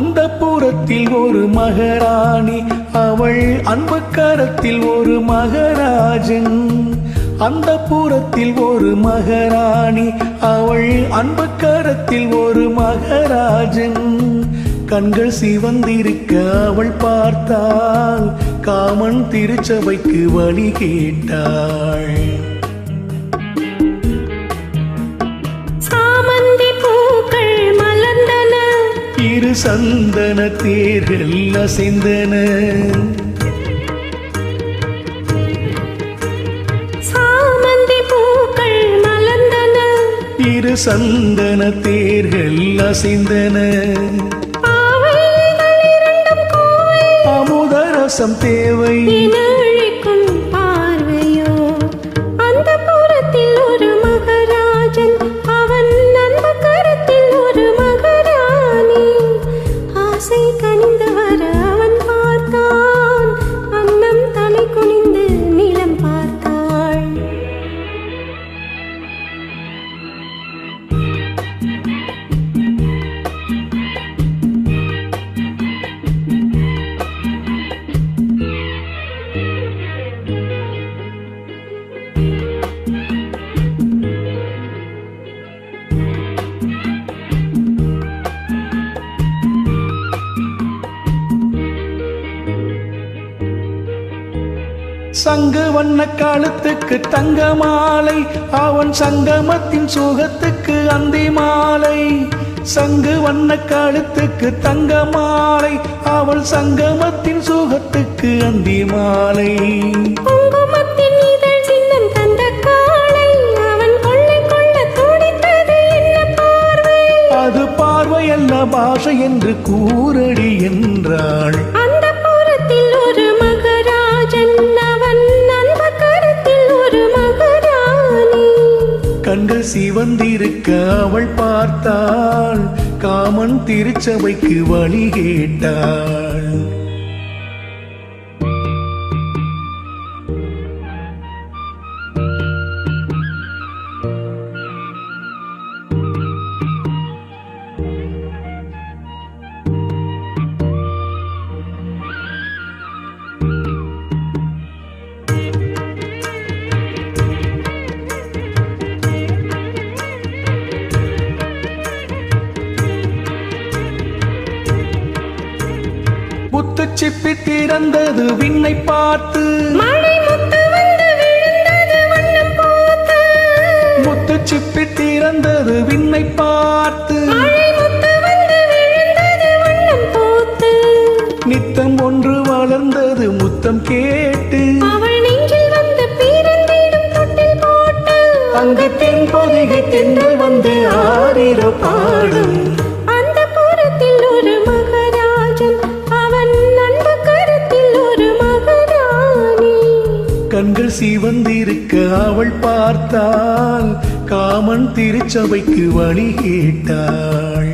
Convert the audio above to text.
அந்த புறத்தில் ஒரு மகாராணி அவள் அன்பு கரத்தில் ஒரு மகராஜன். அந்த புறத்தில் ஒரு மகாராணி அவள் அன்பு கரத்தில் ஒரு மகராஜன். கண்கள் சிவந்திருக்க அவள் பார்த்தாள் காமன் திருச்சபைக்கு வழி கேட்டாள். சந்தன தேர்கள் அசைந்தன. சாமந்தி பூக்கள் மலர்ந்தன. இரு சந்தன தேர்கள் அசைந்தன. அமுதரசம் தேவை. சங்கு வண்ண காலத்துக்கு தங்க மாலை அவன் சங்கமத்தின் சுகத்துக்கு அந்தி மாலை. சங்கு வண்ண காலத்துக்கு தங்க மாலை அவள் சங்கமத்தின் சுகத்துக்கு அந்தி மாலை. அது பார்வையல்ல பாஷை என்று கூறடி என்றாள். வந்திருக்க அவள் பார்த்தாள். காமன் திருச்சபைக்கு வழி கேட்டாள். முத்துச்சிப்பி திறந்தது விண்ணை பார்த்து. முத்து வந்து விழுந்தது வண்ணம் பூத்து. முத்துச்சிப்பி திறந்தது விண்ணை பார்த்து. மழை முத்து வந்து விழுந்தது வண்ணம் பூத்து. நித்தம் ஒன்று வளர்ந்தது முத்தம் கேட்டு. சிவந்திருக்க அவள் பார்த்தால் காமன் திருச்சபைக்கு வழி கேட்டாள்.